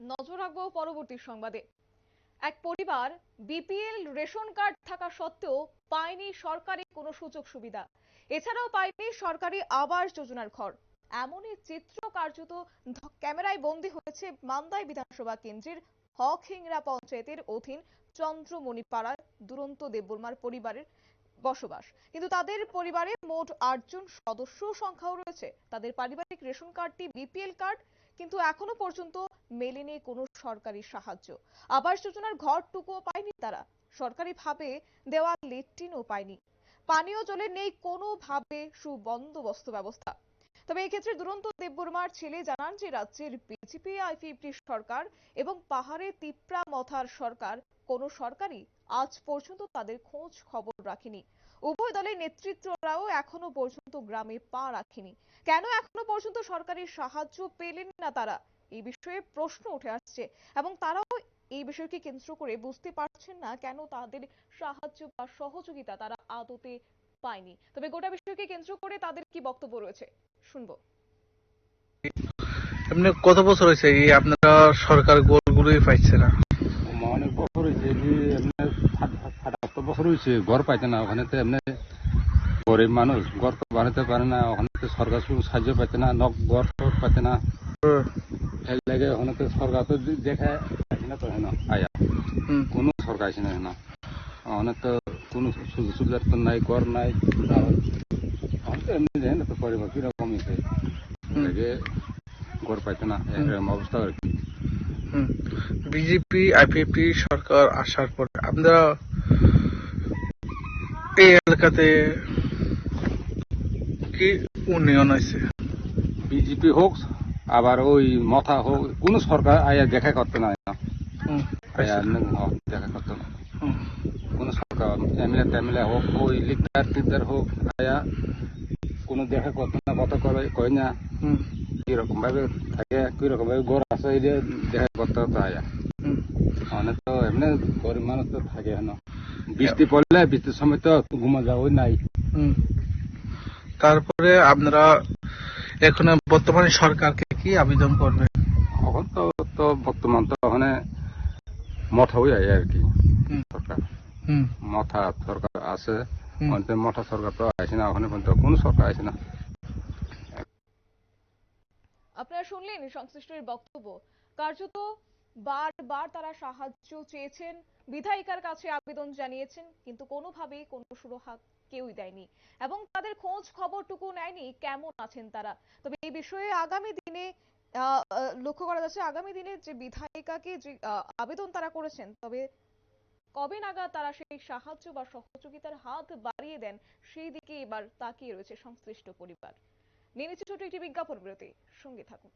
নজর রাখব পরবর্তী সংবাদে। এক পরিবার বিপিএল রেশন কার্ড থাকা সত্ত্বেও পায়নি সরকারি কোনো সুযোগ সুবিধা। এছাড়াও পায়নি সরকারি আবাস যোজনার ঘর। এমনই চিত্র কার্যত ক্যামেরায় বন্দী হয়েছে মান্দাই বিধানসভা কেন্দ্রের হকহিংরা পঞ্চায়েতের অধীন চন্দ্রমণিপাড়ার দুরন্ত দেববর্মার পরিবারের বসবাস। কিন্তু তাদের পরিবারে মোট আটজন সদস্য সংখ্যাও রয়েছে। তাদের পারিবারিক রেশন কার্ডটি বিপিএল কার্ড, কিন্তু এখনও পর্যন্ত মেলেনি কোনো সরকারি সাহায্য। আবাস যোজনার ঘরটুকুও পায়নি তারা। সরকারিভাবে দেওয়া লেট্রিনও পায়নি। পানীয় জলের নেই কোনোভাবে সুবন্দোবস্ত ব্যবস্থা। তবে এই ক্ষেত্রে দুরন্ত দেববর্মার ছেলে জানান যে রাজ্যের বিজেপি আইপিএফটি সরকার এবং পাহাড়ে তিপ্রা মথার সরকার কোনো সরকারই আজ পর্যন্ত তাদের খোঁজ খবর রাখেনি। উভয় দলের নেতৃত্বরাও এখনও পর্যন্ত গ্রামে পা রাখেনি। কেন এখনও পর্যন্ত সরকারি সাহায্য পেলেন না তারা? এই বিষয়ে প্রশ্ন উঠে আসছে এবং তারাও এই বিষয়কে কেন্দ্র করে বুঝতে পারছেন না কেন তাদের সাহায্য বা সহযোগিতা তারা আদতে পায়নি। তবে গোটা বিষয়কে কেন্দ্র করে তাদের কি বক্তব্য রয়েছে? শুনব। এমনি কত বছর হয়েছে আপনারা সরকার গোলগুলোই পাইছে না অনেক বছর হয়েছে যে এমনি সাতাত্তর বছর হয়েছে ঘর পাইছে না ওখানে তো এমনি গরিব মানুষ ঘর তো বানাতে পারে না ওখানে তো সরকার সাহায্য পাইছে না নক ঘর পাইছে না। এর লাগে ওখানে তো সরকার তো দেখে আসে না তো হেন আয়া। কোনো সরকার আসে না হেন। ওখানে তো কোনো সুযোগ সুবিধা তো নাই ঘর নাই ওখানে তো এমনি তো পরিবার কীরকম হয়েছে লাগে ঘর পাইছে না এরকম অবস্থা আর কি। হুম। বিজেপি আইপিএফটি সরকার আসার পরে আপনারা এই এলাকাতে কি উন্নয়ন হয়েছে? বিজেপি হোক আবার ওই মাথা হোক কোন সরকার আয়া দেখা করতো না। এমনি হোক, দেখা করতো না কোন সরকার এমএলএ টেমএলএ হোক ওই লিডার টিডার হোক আয়া কোনো দেখা করতো না কথা কয় কয় না। কীরকম ভাবে থাকে কীরকম ভাবে ঘর আছে এই দেখা করতে হতো আয়া। অনেক তো এমনি গরিব মানুষ তো থাকে হেন বৃষ্টি পড়লে বৃষ্টির সময় তো ঘুমা যাওয়া নাই। তারপরে আপনারা এখন বর্তমানে সরকারকে কি আবেদন করবেন? এখন তো তো বর্তমান তো ওখানে মঠা হয়ে যায় আর কি। সরকার। হুম, মঠা সরকার আছে। মঠা সরকার তো আসে না ওখানে পর্যন্ত কোনো সরকার আসে না। আপনারা শুনলেন সংশ্লিষ্টের বক্তব্য। কার্যত বারবার তারা সাহায্য চেয়েছেন, বিধায়িকার কাছে আবেদন জানিয়েছেন, কিন্তু কোনোভাবেই কোনো সুরাহা কেউই দেয়নি। এবং তাদের খোঁজ খবরটুকু নেয়নি কেমন আছেন তারা। তবে এই বিষয়ে আগামী দিনে লক্ষ্য করা যাচ্ছে আগামী দিনে যে বিধায়িকাকে যে আবেদন তারা করেছেন, তবে কবে নাগাদ তারা সেই সাহায্য বা সহযোগিতার হাত বাড়িয়ে দেন, সেই দিকে এবার তাকিয়ে রয়েছে সংশ্লিষ্ট পরিবার। নিয়ে নিচ্ছে ছোট একটি বিজ্ঞাপন বিরতি। সঙ্গে থাকুন।